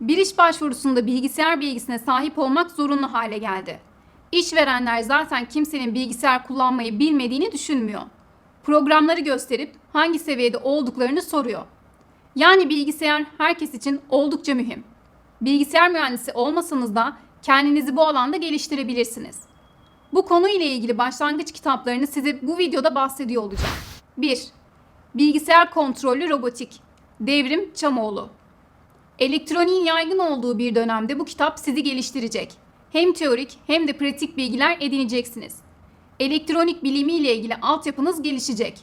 Bir iş başvurusunda bilgisayar bilgisine sahip olmak zorunlu hale geldi. İşverenler zaten kimsenin bilgisayar kullanmayı bilmediğini düşünmüyor. Programları gösterip hangi seviyede olduklarını soruyor. Yani bilgisayar herkes için oldukça mühim. Bilgisayar mühendisi olmasanız da kendinizi bu alanda geliştirebilirsiniz. Bu konu ile ilgili başlangıç kitaplarını size bu videoda bahsediyor olacağım. 1. Bilgisayar kontrollü robotik. Devrim Çamoğlu. Elektroniğin yaygın olduğu bir dönemde bu kitap sizi geliştirecek. Hem teorik hem de pratik bilgiler edineceksiniz. Elektronik bilimi ile ilgili altyapınız gelişecek.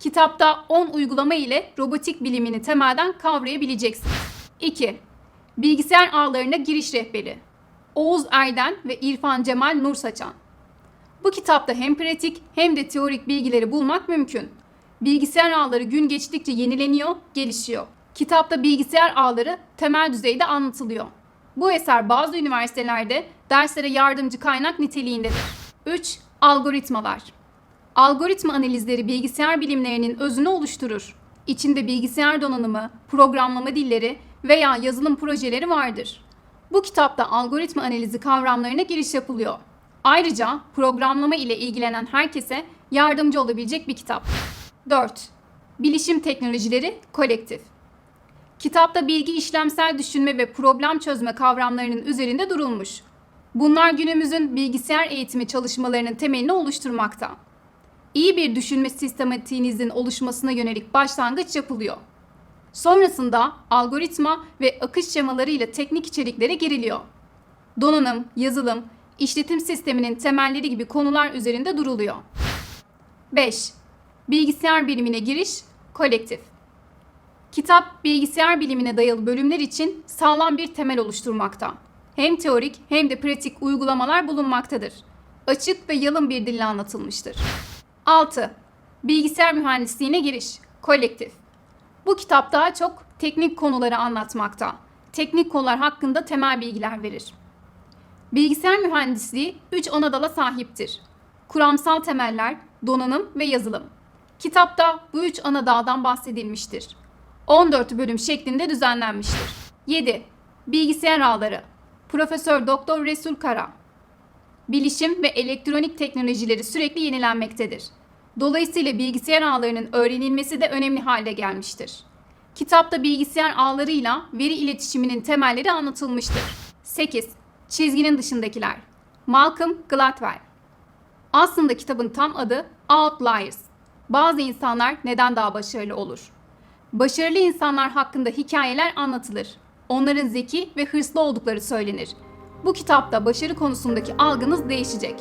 Kitapta 10 uygulama ile robotik bilimini temelden kavrayabileceksiniz. 2. Bilgisayar ağlarına giriş rehberi. Oğuz Erden ve İrfan Cemal Nur Saçan. Bu kitapta hem pratik hem de teorik bilgileri bulmak mümkün. Bilgisayar ağları gün geçtikçe yenileniyor, gelişiyor. Kitapta bilgisayar ağları temel düzeyde anlatılıyor. Bu eser bazı üniversitelerde derslere yardımcı kaynak niteliğindedir. 3. Algoritmalar. Algoritma analizleri bilgisayar bilimlerinin özünü oluşturur. İçinde bilgisayar donanımı, programlama dilleri veya yazılım projeleri vardır. Bu kitapta algoritma analizi kavramlarına giriş yapılıyor. Ayrıca programlama ile ilgilenen herkese yardımcı olabilecek bir kitap. 4. Bilişim teknolojileri kolektif. Kitapta bilgi işlemsel düşünme ve problem çözme kavramlarının üzerinde durulmuş. Bunlar günümüzün bilgisayar eğitimi çalışmalarının temelini oluşturmakta. İyi bir düşünme sistematiğinizin oluşmasına yönelik başlangıç yapılıyor. Sonrasında algoritma ve akış şemaları ile teknik içeriklere giriliyor. Donanım, yazılım, işletim sisteminin temelleri gibi konular üzerinde duruluyor. 5. Bilgisayar bilimine giriş, kolektif. Kitap bilgisayar bilimine dayalı bölümler için sağlam bir temel oluşturmakta. Hem teorik hem de pratik uygulamalar bulunmaktadır. Açık ve yalın bir dille anlatılmıştır. 6. Bilgisayar mühendisliğine giriş, kolektif. Bu kitap daha çok teknik konuları anlatmakta. Teknik konular hakkında temel bilgiler verir. Bilgisayar mühendisliği 3 ana dala sahiptir. Kuramsal temeller, donanım ve yazılım. Kitapta bu üç ana daldan bahsedilmiştir. 14 bölüm şeklinde düzenlenmiştir. 7. Bilgisayar ağları. Profesör Doktor Resul Kara. Bilişim ve elektronik teknolojileri sürekli yenilenmektedir. Dolayısıyla bilgisayar ağlarının öğrenilmesi de önemli hale gelmiştir. Kitapta bilgisayar ağlarıyla veri iletişiminin temelleri anlatılmıştır. 8. Çizginin dışındakiler. Malcolm Gladwell. Aslında kitabın tam adı Outliers. Bazı insanlar neden daha başarılı olur? Başarılı insanlar hakkında hikayeler anlatılır. Onların zeki ve hırslı oldukları söylenir. Bu kitapta başarı konusundaki algınız değişecek.